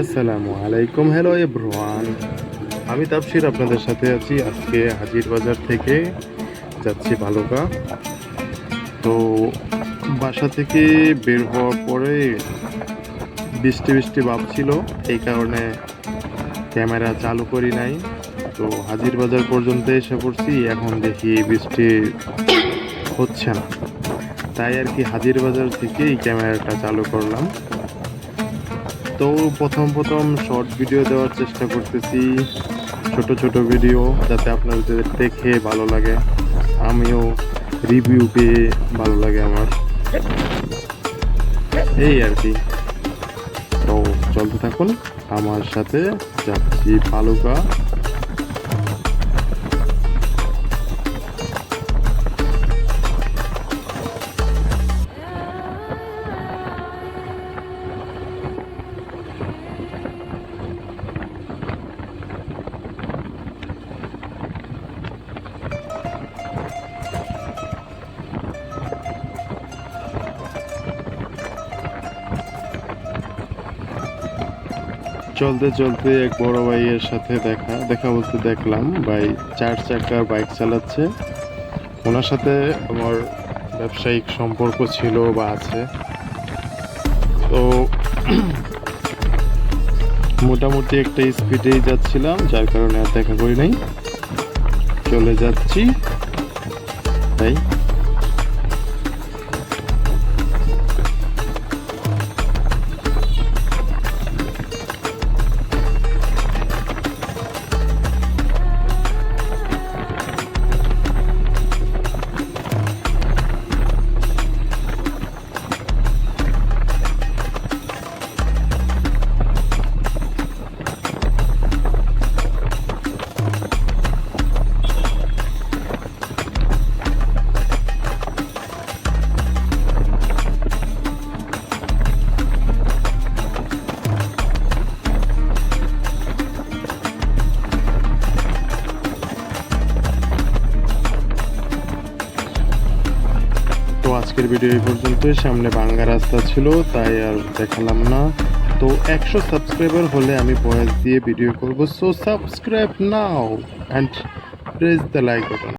আসসালামু আলাইকুম। Hello everyone আমি তাপসির আপনাদের সাথে আছি। আজকে হাজির বাজার থেকে যাচ্ছি ভালুকা তো বাসা থেকে বের হওয়ার পরে বৃষ্টি বৃষ্টি ভাব ছিল। এই কারণে ক্যামেরা চালু করি নাই। তো হাজির বাজার পর্যন্ত এসে পড়ছি। এখন দেখি বৃষ্টি হচ্ছে না। তাই আর কি হাজির বাজার থেকেই ক্যামেরাটা চালু করলাম। তো প্রথম প্রথম শর্ট ভিডিও দেওয়ার চেষ্টা করতেছি। ছোট ছোট ভিডিও যাতে আপনাদের দেখে ভালো লাগে। আমিও রিভিউ পেয়ে ভালো লাগে আমার। এই আর কি। তো চলতে থাকুন। আমার সাথে যাচ্ছি ফালুকা চলতে চলতে এক বড় ভাইয়ের সাথে দেখা দেখা বলতে দেখলাম। ভাই চার চাকার বাইক চালাচ্ছে। ওনার সাথে আমার ব্যবসায়িক সম্পর্ক ছিল বা আছে। তো মোটামুটি একটা স্পিডেই যাচ্ছিলাম, যার কারণে আর দেখা করি নাই। চলে যাচ্ছি। তাই। আজকের ভিডিও এই পর্যন্তই। সামনে বাঙ্গা রাস্তা ছিল, তাই আর দেখালাম না। তো একশো সাবস্ক্রাইবার হলে আমি ভয়েস দিয়ে ভিডিও করব। So subscribe now and press the like button